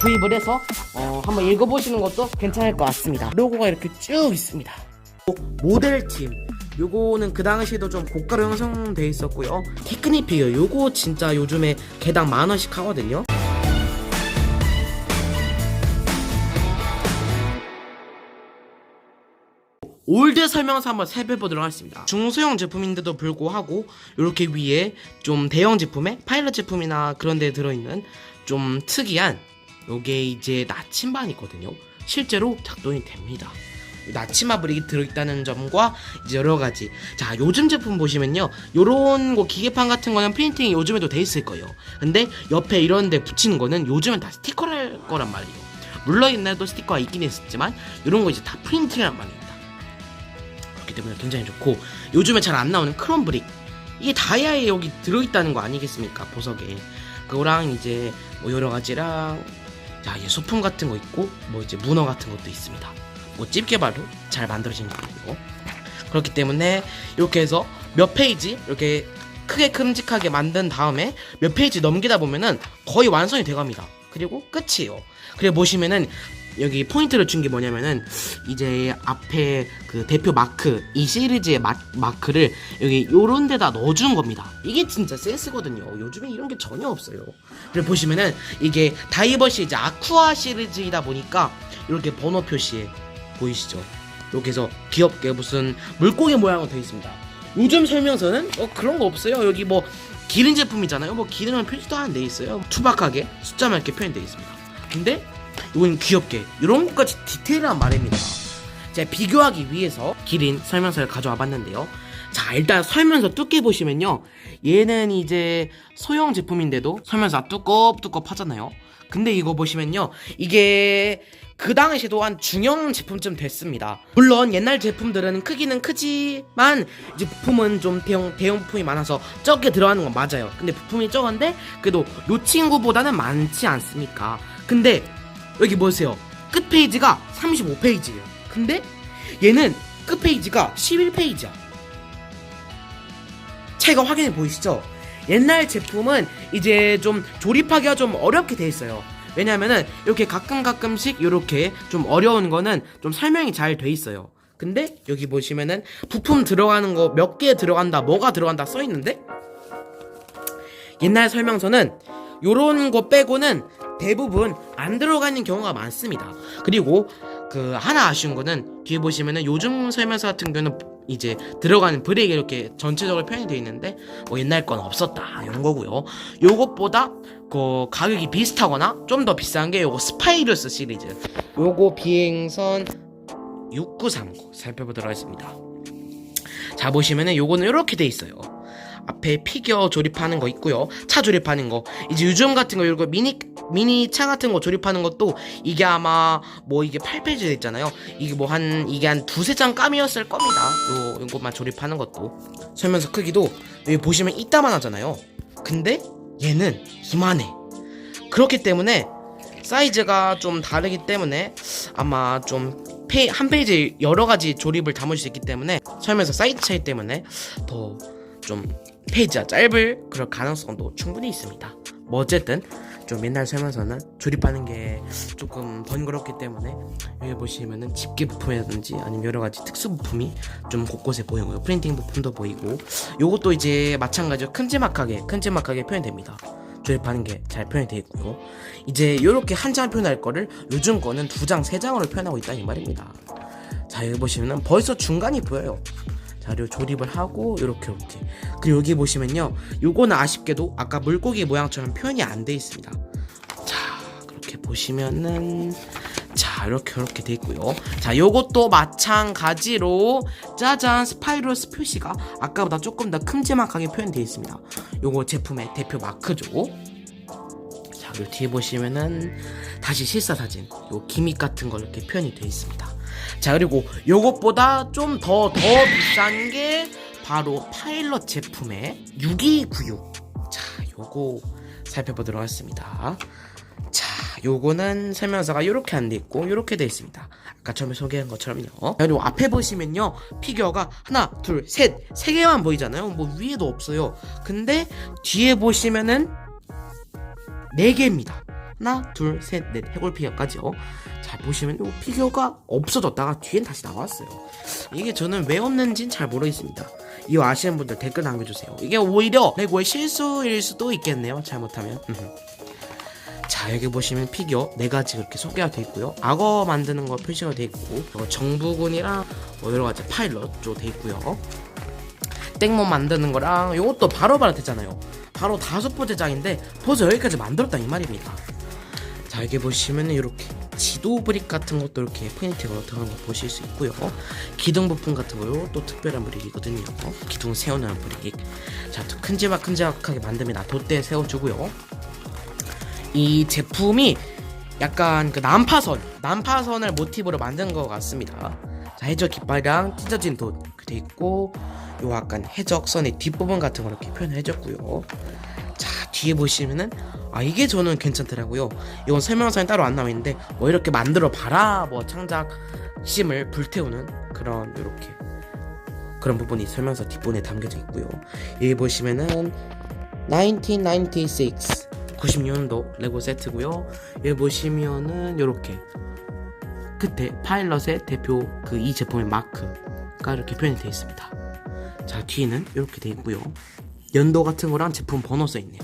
구입을 해서 어, 한번 읽어보시는 것도 괜찮을 것 같습니다. 로고가 이렇게 쭉 있습니다. 모델팀 요거는 그 당시에도 좀 고가로 형성돼 있었고요. 테크닉 피규어 요거 진짜 요즘에 개당 만 원씩 하거든요. 올드 설명서 한번 살펴보도록 하겠습니다. 중소형 제품인데도 불구하고 이렇게 위에 좀 대형 제품에 파일럿 제품이나 그런 데 들어있는 좀 특이한 요게 이제 나침반이거든요. 실제로 작동이 됩니다. 나치마 브릭이 들어있다는 점과 이제 여러 가지. 자, 요즘 제품 보시면요. 요런 거 기계판 같은 거는 프린팅이 요즘에도 돼 있을 거예요. 근데 옆에 이런 데 붙이는 거는 요즘엔 다 스티커랄 거란 말이에요. 물론 옛날에도 스티커가 있긴 했었지만 요런 거 이제 다 프린팅이란 말입니다. 그렇기 때문에 굉장히 좋고 요즘에 잘 안 나오는 크롬 브릭 이게 다이아에 여기 들어있다는 거 아니겠습니까 보석에 그거랑 이제 뭐 여러 가지랑 자 이제 소품 같은 거 있고 뭐 이제 문어 같은 것도 있습니다. 뭐 집게발로 잘 만들어진 거고요 그렇기 때문에 이렇게 해서 몇 페이지 이렇게 크게 큼직하게 만든 다음에 몇 페이지 넘기다 보면은 거의 완성이 돼갑니다. 그리고 끝이에요. 그래 보시면은 여기 포인트를 준 게 뭐냐면은 이제 앞에 그 대표 마크 이 시리즈의 마, 마크를 여기 요런 데다 넣어준 겁니다. 이게 진짜 센스거든요. 요즘에 이런 게 전혀 없어요. 그리고 보시면은 이게 다이버시 이제 아쿠아 시리즈이다 보니까 이렇게 번호 표시에 보이시죠? 이렇게 해서 귀엽게 무슨 물고기 모양으로 되어 있습니다. 요즘 설명서는 어 그런 거 없어요. 여기 뭐 기린 제품이잖아요. 뭐 기린은 표시도 안 돼 있어요. 투박하게 숫자만 이렇게 표현되어 있습니다. 근데 이건 귀엽게 이런 것까지 디테일한 말입니다. 제가 비교하기 위해서 기린 설명서를 가져와 봤는데요. 자 일단 설명서 두께 보시면요. 얘는 이제 소형 제품인데도 설명서 뚜껍뚜껍 하잖아요. 근데 이거 보시면요. 이게 그 당시에도 한 중형 제품쯤 됐습니다. 물론 옛날 제품들은 크기는 크지만 이제 부품은 좀 대형 대형 부품이 많아서 적게 들어가는 건 맞아요. 근데 부품이 적은데 그래도 요 친구보다는 많지 않습니까? 근데 여기 보세요. 끝 페이지가 35페이지예요. 근데 얘는 끝 페이지가 11페이지야. 차이가 확인해 보이시죠? 옛날 제품은 이제 좀 조립하기가 좀 어렵게 돼 있어요. 왜냐면은 이렇게 가끔 가끔씩 이렇게 좀 어려운 거는 좀 설명이 잘 돼 있어요. 근데 여기 보시면은 부품 들어가는 거 몇 개 들어간다, 뭐가 들어간다 써 있는데 옛날 설명서는 요런 거 빼고는 대부분 안 들어가는 경우가 많습니다. 그리고 그 하나 아쉬운 거는 뒤에 보시면은 요즘 설명서 같은 경우는 이제 들어가는 브레이크 이렇게 전체적으로 표현이 되어 있는데 뭐 옛날 건 없었다 이런 거고요. 요것보다 그 가격이 비슷하거나 좀 더 비싼 게 요거 스파이러스 시리즈. 요거 비행선 6939 살펴보도록 하겠습니다. 자 보시면은 요거는 이렇게 돼 있어요. 앞에 피규어 조립하는 거 있고요. 차 조립하는 거. 이제 요즘 같은 거 이거 미니 미니 차 같은 거 조립하는 것도 이게 아마 뭐 이게 8페이지 돼 있잖아요. 이게 뭐 한 이게 한 두세 장 감이었을 겁니다. 요 요것만 조립하는 것도. 설명서 크기도 여기 보시면 이따만 하잖아요. 근데 얘는 이만해. 그렇기 때문에 사이즈가 좀 다르기 때문에 아마 좀 페이, 한 페이지 여러 가지 조립을 담을 수 있기 때문에 설명서 사이즈 차이 때문에 더 좀 페이지가 짧을 그럴 가능성도 충분히 있습니다. 뭐 어쨌든 좀 옛날 설명서는 조립하는 게 조금 번거롭기 때문에 여기 보시면은 집게 부품이라든지 아니면 여러 가지 특수 부품이 좀 곳곳에 보이고요. 프린팅 부품도 보이고 요것도 이제 마찬가지로 큼지막하게 큼지막하게 표현됩니다. 조립하는 게 잘 표현이 되어 있고요. 이제 이렇게 한 장 표현할 거를 요즘 거는 두 장, 세 장으로 표현하고 있다 이 말입니다. 자 여기 보시면은 벌써 중간이 보여요. 자 그리고 조립을 하고 이렇게 이렇게 그리고 여기 보시면요 요거는 아쉽게도 아까 물고기 모양처럼 표현이 안 돼 있습니다. 자 그렇게 보시면은 자 이렇게 이렇게 돼 있고요. 자 요것도 마찬가지로 짜잔 스파이러스 표시가 아까보다 조금 더 큼지막하게 표현되어 있습니다. 요거 제품의 대표 마크죠. 자 그리고 뒤에 보시면은 다시 실사 사진 요 기믹 같은 거 이렇게 표현이 되어 있습니다. 자 그리고 요것보다 좀더더 비싼 게 바로 파일럿 제품의 6296. 자 요거 살펴보도록 하겠습니다. 자, 요거는 설명서가 이렇게 안 돼 있고 이렇게 돼 있습니다. 아까 처음에 소개한 것처럼요. 그리고 앞에 보시면요, 피규어가 하나, 둘, 셋, 세 개만 보이잖아요. 뭐 위에도 없어요. 근데 뒤에 보시면은 네 개입니다. 하나 둘 셋 넷 해골 피겨까지요. 자 보시면 요 피겨가 없어졌다가 뒤엔 다시 나왔어요. 이게 저는 왜 없는지는 잘 모르겠습니다. 이거 아시는 분들 댓글 남겨주세요. 이게 오히려 레고의 실수일 수도 있겠네요 잘못하면. 자 여기 보시면 피규어 네 가지 이렇게 소개가 돼 있고요. 악어 만드는 거 표시가 돼 있고 어, 정부군이랑 뭐 여러 가지 파일럿 쪽돼 있고요. 땡몸 만드는 거랑 요것도 바로바로 되잖아요. 바로 다섯 번째 장인데 벌써 여기까지 만들었다 이 말입니다 자 여기 보시면 이렇게 지도 브릭 같은 것도 이렇게 포인트가 들어간 거 보실 수 있고요. 기둥 부품 같은 거요. 또 특별한 브릭이거든요. 기둥 세우는 브릭 자또 큼지막 큼지막하게 만듭니다 돛대 세워주고요. 이 제품이 약간 그 난파선 난파선을 모티브로 만든 것 같습니다. 자 해적 깃발이랑 찢어진 돛돼 있고 요 약간 해적선의 뒷부분 같은 거 이렇게 표현을 해줬고요. 자 뒤에 보시면은 아 이게 저는 괜찮더라고요. 이건 설명서에 따로 안 나와 있는데 뭐 이렇게 만들어 봐라 뭐 창작 심을 불태우는 그런 이렇게. 그런 부분이 설명서 뒷부분에 담겨져 있고요. 여기 보시면은 1996 96년도 레고 세트고요. 여기 보시면은 요렇게. 끝에 파일럿의 대표 그 이 제품의 마크가 이렇게 표현이 되어 있습니다. 자 뒤에는 이렇게 되어 있고요. 연도 같은 거랑 제품 번호 써 있네요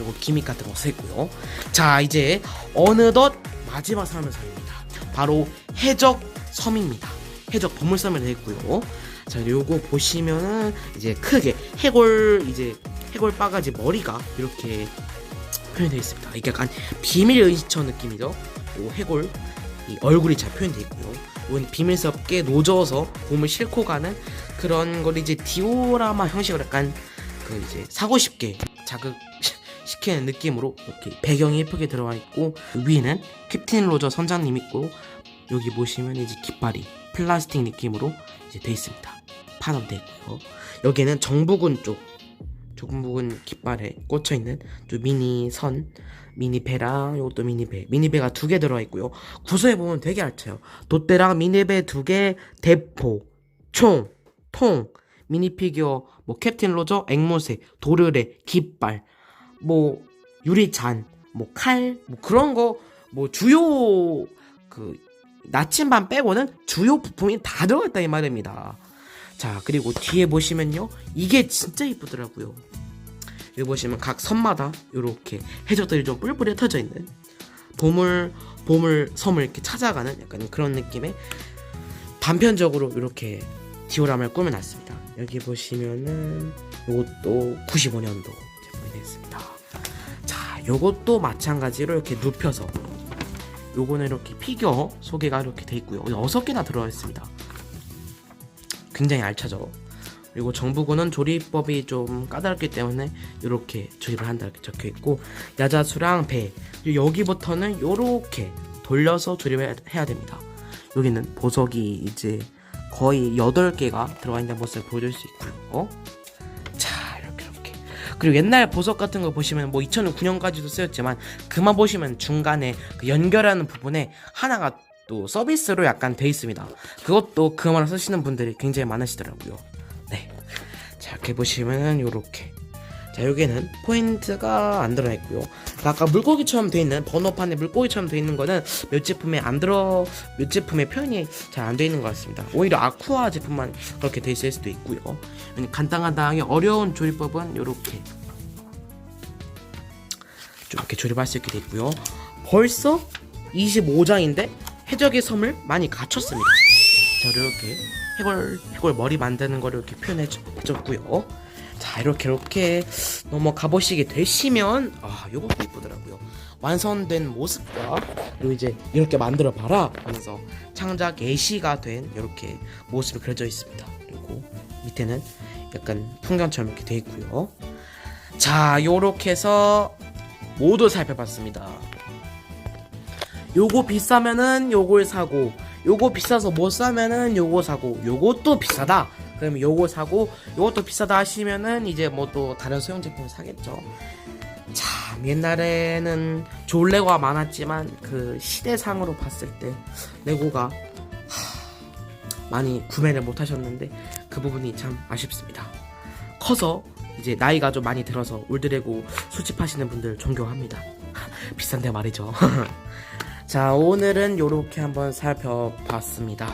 그리고 기믹 같은 거써 있고요. 자 이제 어느덧 마지막 설명서입니다. 바로 해적 섬입니다. 해적 보물섬이 되어 있고요. 자 요거 보시면은 이제 크게 해골 이제 해골 바가지 머리가 이렇게 표현되어 있습니다. 이게 약간 비밀 의지처 느낌이죠? 요 해골 이 얼굴이 잘 표현되어 있고요. 이건 비밀스럽게 노져서 몸을 싣고 가는 그런 걸 이제 디오라마 형식으로 약간 그 이제 사고 싶게 자극 시키는 느낌으로 이렇게 배경이 예쁘게 들어가 있고 위에는 캡틴 로저 선장님 있고 여기 보시면 이제 깃발이 플라스틱 느낌으로 이제 돼 있습니다. 파업돼 있고요. 여기는 정부군 쪽 정부군 깃발에 꽂혀 있는 또 미니 선 미니 배랑 이것도 미니 배 미니 배가 두 개 들어가 있고요. 구조해 보면 되게 알차요. 돛대랑 미니 배 두 개 대포 총 통, 미니 피규어, 뭐 캡틴 로저, 앵무새, 도르래, 깃발, 뭐 유리잔, 뭐 칼, 뭐 그런 거 뭐 주요 그 나침반 빼고는 주요 부품이 다 들어갔다 이 말입니다. 자 그리고 뒤에 보시면요 이게 진짜 이쁘더라고요. 여기 보시면 각 선마다 이렇게 해적들이 좀 뿔뿔이 흩어져 있는 보물 보물 섬을 이렇게 찾아가는 약간 그런 느낌의 단편적으로 이렇게 디오라마를 꾸며놨습니다. 여기 보시면은 이것도 95년도 제품이 됐습니다. 자, 요것도 마찬가지로 이렇게 눕혀서 요거는 이렇게 피규어 소개가 이렇게 돼 있고요. 여섯 개나 들어가 있습니다. 굉장히 알차죠. 그리고 정부군은 조립법이 좀 까다롭기 때문에 이렇게 조립을 한다 이렇게 적혀 있고 야자수랑 배 여기부터는 이렇게 돌려서 조립을 해야 됩니다. 여기는 보석이 이제 거의 8개가 들어가 있는 모습을 보여줄 수 있고요. 그리고 옛날 보석 같은 거 보시면 뭐 2009년까지도 쓰였지만 그만 보시면 중간에 그 연결하는 부분에 하나가 또 서비스로 약간 돼 있습니다. 그것도 그만 쓰시는 분들이 굉장히 많으시더라고요. 네. 자, 이렇게 보시면은 요렇게 자 여기는 포인트가 안 들어있고요 아까 물고기처럼 돼 있는 번호판에 물고기처럼 돼 있는 거는 몇 제품에 안 들어 몇 제품의 표현이 잘 안 돼 있는 것 같습니다 오히려 아쿠아 제품만 그렇게 돼 있을 수도 있고요 간단하게 어려운 조립법은 이렇게 좀 이렇게 조립할 수 있게 돼 있고요. 벌써 25장인데 해적의 섬을 많이 갖췄습니다. 자 이렇게 해골 해골 머리 만드는 거를 이렇게 표현해 줬고요. 자 이렇게 이렇게 넘어가 보시게 되시면 아 요것도 이쁘더라고요. 완성된 모습과 그리고 이제 이렇게 만들어 봐라 하면서 창작 예시가 된 이렇게 모습이 그려져 있습니다. 그리고 밑에는 약간 풍경처럼 이렇게 돼 있고요. 자 요렇게 해서 모두 살펴봤습니다. 요거 비싸면은 요걸 사고 요거 비싸서 못 사면은 요거 사고 요것도 비싸다. 그러면 요거 사고 요것도 비싸다 하시면은 이제 뭐 또 다른 소형 제품을 사겠죠. 참 옛날에는 레고가 많았지만 그 시대상으로 봤을 때 레고가 하, 많이 구매를 못 하셨는데 그 부분이 참 아쉽습니다. 커서 이제 나이가 좀 많이 들어서 울드레고 수집하시는 분들 존경합니다. 비싼데 말이죠. 자, 오늘은 이렇게 한번 살펴봤습니다.